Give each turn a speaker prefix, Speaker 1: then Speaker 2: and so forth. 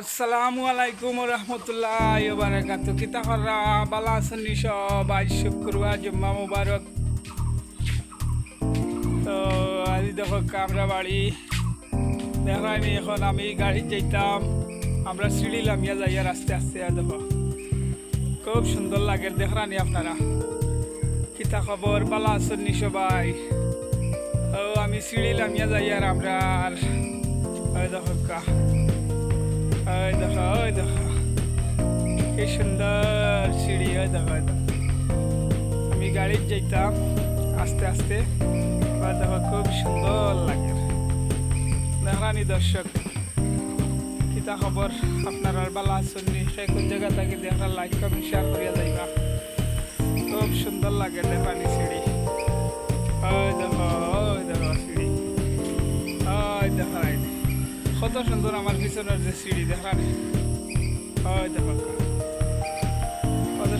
Speaker 1: আসসালামু আলাইকুম রহমতুল্লাহ বারাকাতু কিতা হররা বালা আছেন সব আজ শুক্রবার জুম্মা মুবারক। তো আজ দেখো আমরা বাড়ি। দেখাইনি এখন আমি গাড়ি যাইতাম। আমরা সিঁড়ি লামিয়া যাইয়া আস্তে আস্তে দেখো। খুব সুন্দর লাগে দেখানি আপনারা। কিতা খবর বালা আছেন সবাই। ও, আমি সিঁড়ি লামিয়া যাই আর আমরা দেখো ওই দেখো কি সুন্দর সিঁড়ি ওই দেখো আমি গাড়ি যাইতাম আস্তে আস্তে। ওই দেখো খুব সুন্দর লাগে। দেখানি দর্শক, কিতা খবর? আপনার আর বালা আসুননি সে কোন জায়গা থেকে দেখা লাইক কমেন্ট শেয়ার করিয়া যাইবা। খুব সুন্দর লাগে দেখানি সিঁড়ি। ওই দেখো ওই দেখো সিঁড়ি। ওই দেখো কত সুন্দর আমার পিছনের যে সিঁড়ি দেখানি হয় দেখো কত